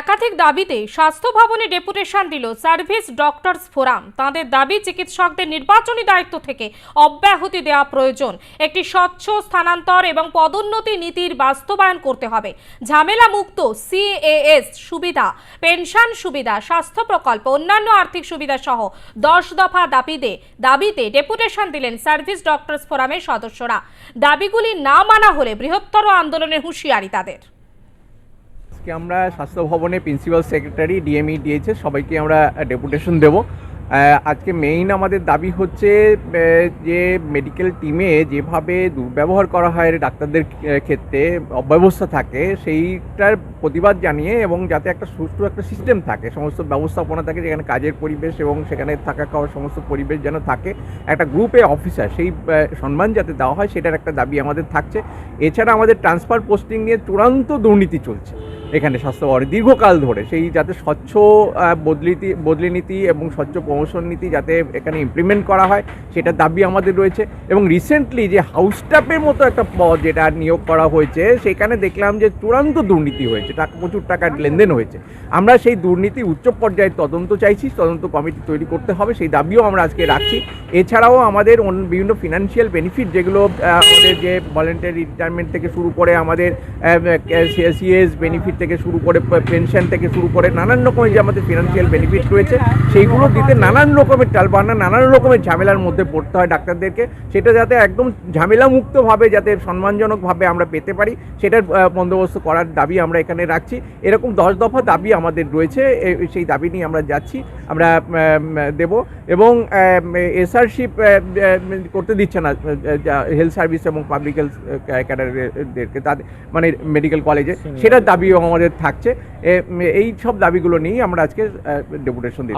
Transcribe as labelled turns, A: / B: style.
A: একাধিক দাবিতে স্বাস্থ্য ভবনে ডেপুটেশন দিল সার্ভিস ডক্টরস ফোরাম। তাদের দাবি, চিকিৎসকদের নির্বাচনী দায়িত্ব থেকে অব্যাহতি দেওয়া প্রয়োজন। একটি স্বচ্ছ স্থানান্তর এবং পদোন্নতি নীতির বাস্তবায়ন করতে হবে। ঝামেলা মুক্ত সিএএস সুবিধা, পেনশন সুবিধা, স্বাস্থ্য প্রকল্প, অন্যান্য আর্থিক সুবিধা সহ দশ দফা দাবিতে দাবিতে ডেপুটেশন দিলেন সার্ভিস ডক্টরস ফোরামের সদস্যরা। দাবিগুলি না মানা হলে বৃহত্তর আন্দোলনের হুঁশিয়ারি তাদের।
B: আজকে আমরা স্বাস্থ্য ভবনে প্রিন্সিপাল সেক্রেটারি, ডিএমই দিয়েছে, সবাইকে আমরা ডেপুটেশন দেব। আজকে মেইন আমাদের দাবি হচ্ছে যে মেডিকেল টিমে যেভাবে দুর্ব্যবহার করা হয় ডাক্তারদের ক্ষেত্রে, অব্যবস্থা থাকে, সেইটার প্রতিবাদ জানিয়ে এবং যাতে একটা সুষ্ঠু একটা সিস্টেম থাকে, সমস্ত ব্যবস্থাপনা থাকে, যেখানে কাজের পরিবেশ এবং সেখানে থাকা খাওয়ার সমস্ত পরিবেশ যেন থাকে, একটা গ্রুপে অফিসার সেই সম্মান যাতে দেওয়া হয়, সেটার একটা দাবি আমাদের থাকছে। এছাড়া আমাদের ট্রান্সফার পোস্টিং নিয়ে চূড়ান্ত দুর্নীতি চলছে। এখানে স্বাস্থ্য ভবনে দীর্ঘকাল ধরে। সেই যাতে স্বচ্ছ বদলিতি বদলি নীতি এবং স্বচ্ছ প্রমোশন নীতি যাতে এখানে ইমপ্লিমেন্ট করা হয়, সেটার দাবি আমাদের রয়েছে। এবং রিসেন্টলি যে হাউস স্টাফের মতো একটা পদ যেটা নিয়োগ করা হয়েছে, সেখানে দেখলাম যে চূড়ান্ত দুর্নীতি হয়েছে। টাকা, প্রচুর টাকার লেনদেন হয়েছে। আমরা সেই দুর্নীতি উচ্চ পর্যায়ে তদন্ত চাইছি, তদন্ত কমিটি তৈরি করতে হবে। সেই দাবিও আমরা আজকে রাখছি। এছাড়াও আমাদের বিভিন্ন ফিনান্সিয়াল বেনিফিট যেগুলো আমাদের যে ভলেন্টারি রিটায়ারমেন্ট থেকে শুরু করে আমাদের সিএস বেনিফিট থেকে শুরু করে পেনশন থেকে শুরু করে নানান রকমের যে আমাদের ফিনান্সিয়াল বেনিফিট রয়েছে, সেইগুলো দিতে নানান রকমের টালবাহানা নানান রকমের ঝামেলার মধ্যে পড়তে হয় ডাক্তারদেরকে। সেটা যাতে একদম ঝামেলা মুক্তভাবে যাতে সম্মানজনকভাবে আমরা পেতে পারি, সেটার বন্দোবস্ত করার দাবি আমরা এখানে রাখছি। এরকম দশ দফা দাবি আমাদের রয়েছে সেই দাবি নিয়ে আমরা যাচ্ছি, আমরা দেব। এবং এসআরশিপ করতে দিচ্ছে না হেলথ সার্ভিস এবং পাবলিক হেলথ ক্যাডারদেরকে তাদের মানে মেডিকেল কলেজে সেটার দাবিও আমাদের থাকছে। এই সব দাবিগুলো নিয়েই আমরা আজকে ডেপুটেশন দিই।